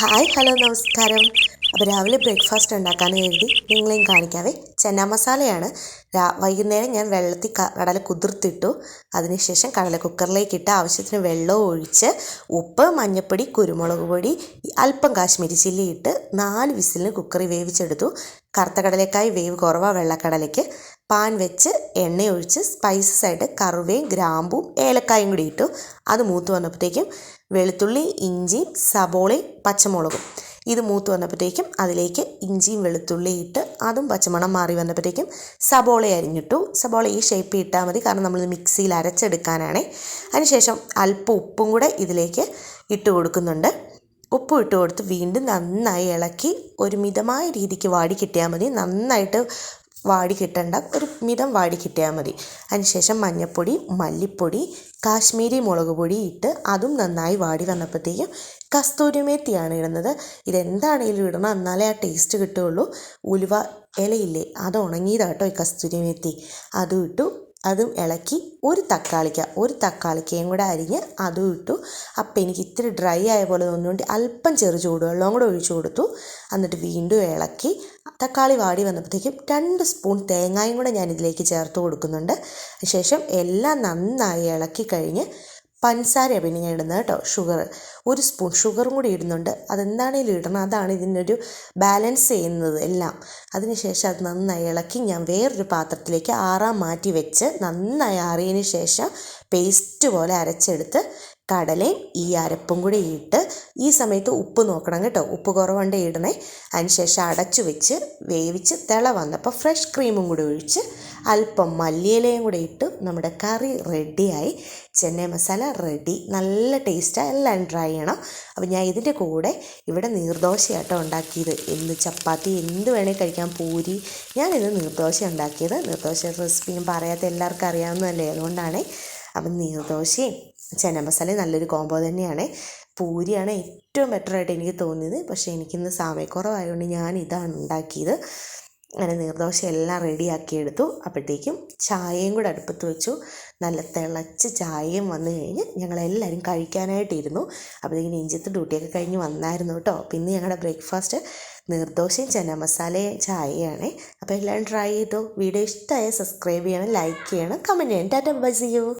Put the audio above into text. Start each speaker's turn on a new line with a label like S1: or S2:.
S1: Hi hello നമസ്കാരം. അപ്പോൾ രാവിലെ ബ്രേക്ക്ഫാസ്റ്റ് ഉണ്ടാക്കാമെന്ന് കരുതി നിങ്ങളെയും കാണിക്കാവേ. ചെന്ന മസാലയാണ്. വൈകുന്നേരം ഞാൻ വെള്ളത്തിൽ കടല കുതിർത്തിട്ടു. അതിനുശേഷം കടല കുക്കറിലേക്ക് ഇട്ട് ആവശ്യത്തിന് വെള്ളവും ഒഴിച്ച് ഉപ്പ് മഞ്ഞൾപ്പൊടി കുരുമുളക് പൊടി അല്പം കാശ്മീരി ചില്ലി ഇട്ട് നാല് വിസിലിന് കുക്കറി വേവിച്ചെടുത്തു. കറുത്ത കടലക്കായി വേവ് കുറവാണ് വെള്ളക്കടലയ്ക്ക്. പാൻ വെച്ച് എണ്ണ ഒഴിച്ച് സ്പൈസസ് ആയിട്ട് കറുവയും ഗ്രാമ്പും ഏലക്കായും കൂടി ഇട്ടു. അത് മൂത്ത് വന്നപ്പോഴത്തേക്കും വെളുത്തുള്ളി ഇഞ്ചിയും സബോളയും പച്ചമുളകും. ഇത് മൂത്ത് വന്നപ്പോഴത്തേക്കും അതിലേക്ക് ഇഞ്ചിയും വെളുത്തുള്ളി ഇട്ട് അതും പച്ചമണം മാറി വന്നപ്പോഴത്തേക്കും സബോള അരിഞ്ഞിട്ടു. സബോള ഈ ഷേപ്പിൽ ഇട്ടാൽ മതി കാരണം നമ്മൾ മിക്സിയിൽ അരച്ചെടുക്കാനാണേ. അതിനുശേഷം അല്പം ഉപ്പും കൂടെ ഇതിലേക്ക് ഇട്ട് കൊടുക്കുന്നുണ്ട്. ഉപ്പ് ഇട്ട് കൊടുത്ത് വീണ്ടും നന്നായി ഇളക്കി ഒരു മിതമായ രീതിക്ക് വാടി കിട്ടിയാൽ മതി. നന്നായിട്ട് വാടി കിട്ടേണ്ട. ഒരു മിതം വാടി കിട്ടിയാൽ മതി. അതിനുശേഷം മഞ്ഞൾപ്പൊടി മല്ലിപ്പൊടി കാശ്മീരി മുളക് പൊടി ഇട്ട് അതും നന്നായി വാടി വന്നപ്പോഴത്തേക്കും കസ്തൂരി മേത്തിയാണ് ഇടുന്നത്. ഇതെന്താണെങ്കിലും ഇടണം. എന്നാലേ ആ ടേസ്റ്റ് കിട്ടുകയുള്ളൂ. ഉലുവ ഇലയില്ലേ? അത് ഉണങ്ങിയതാട്ടോ ഈ കസ്തൂരി മേത്തി അതും ഇട്ടു അതും ഇളക്കി ഒരു തക്കാളിക്ക ഒരു തക്കാളിക്കയും കൂടെ അരിഞ്ഞ് അതും ഇട്ടു. അപ്പം എനിക്ക് ഇത്തിരി ഡ്രൈ ആയ പോലെ തോന്നുന്നുണ്ട്. അല്പം ചെറു ചൂടുവെള്ളവും കൂടെ ഒഴിച്ചു കൊടുത്തു. എന്നിട്ട് വീണ്ടും ഇളക്കി. തക്കാളി വാടി വന്നപ്പോഴത്തേക്കും രണ്ട് സ്പൂൺ തേങ്ങായും കൂടെ ഞാൻ ഇതിലേക്ക് ചേർത്ത് കൊടുക്കുന്നുണ്ട്. ശേഷം എല്ലാം നന്നായി ഇളക്കി കഴിഞ്ഞ് പഞ്ചസാരയാണ് പിന്നെ ഞാൻ ഇടുന്നത് കേട്ടോ. ഷുഗർ ഒരു സ്പൂൺ ഷുഗറും കൂടി ഇടുന്നുണ്ട്. അതെന്താണേലും ഇടണം അതാണ് ഇതിനൊരു ബാലൻസ് ചെയ്യുന്നത് എല്ലാം. അതിനുശേഷം അത് നന്നായി ഇളക്കി ഞാൻ വേറൊരു പാത്രത്തിലേക്ക് ആറാൻ മാറ്റി വെച്ച് നന്നായി ആറിയതിന് ശേഷം പേസ്റ്റ് പോലെ അരച്ചെടുത്ത് കടലയും ഈ അരപ്പും കൂടി ഇട്ട് ഈ സമയത്ത് ഉപ്പ് നോക്കണം കേട്ടോ. ഉപ്പ് കുറവുണ്ട് ഇടണേ. അതിനുശേഷം അടച്ചു വെച്ച് വേവിച്ച് തിള വന്നപ്പോൾ ഫ്രഷ് ക്രീമും കൂടി ഒഴിച്ച് അല്പം മല്ലിയിലയും കൂടി ഇട്ട് നമ്മുടെ കറി റെഡിയായി. ചെന്നൈ മസാല റെഡി. നല്ല ടേസ്റ്റാണ് എല്ലാം ട്രൈ ചെയ്യണം. അപ്പോൾ ഞാൻ ഇതിന്റെ കൂടെ ഇവിടെ നീർദോശയാട്ടോ ഉണ്ടാക്കിയത്. എന്ത് ചപ്പാത്തി എന്ത് വേണേൽ കഴിക്കാൻ പൂരി. ഞാനിത് നീർദോശ ഉണ്ടാക്കിയത്. നീർദോശ റെസിപ്പി ഞാൻ പറയാത്ത എല്ലാവർക്കും അറിയാവുന്നതല്ലേ. അതുകൊണ്ടാണ്. അപ്പം നീർദോശയും ചന മസാല നല്ലൊരു കോംബോ തന്നെയാണ്. പൂരിയാണ് ഏറ്റവും ബെറ്റർ ആയിട്ട് എനിക്ക് തോന്നിയത്. പക്ഷേ എനിക്കിന്ന് സമയക്കുറവായതുകൊണ്ട് ഞാൻ ഇതാണ് ഉണ്ടാക്കിയത്. അങ്ങനെ നീർദോശ എല്ലാം റെഡിയാക്കി എടുത്തു. അപ്പോഴത്തേക്കും ചായയും കൂടെ അടുപ്പത്ത് വെച്ചു. നല്ല തിളച്ച് ചായയും വന്നു കഴിഞ്ഞ് ഞങ്ങളെല്ലാവരും കഴിക്കാനായിട്ടിരുന്നു. അപ്പോഴത്തേക്കും ഇഞ്ചിത്ത് ഡ്യൂട്ടിയൊക്കെ കഴിഞ്ഞ് വന്നായിരുന്നു കേട്ടോ. പിന്നെ ഞങ്ങളുടെ ബ്രേക്ക്ഫാസ്റ്റ് നീർദോശയും ചന മസാലയും ചായയാണ്. അപ്പോൾ എല്ലാവരും ട്രൈ ചെയ്തു. വീഡിയോ ഇഷ്ടമായ സബ്സ്ക്രൈബ് ചെയ്യണം ലൈക്ക് ചെയ്യണം കമന്റ് ചെയ്യണം. ടാറ്റ ബൈ ചെയ്യൂ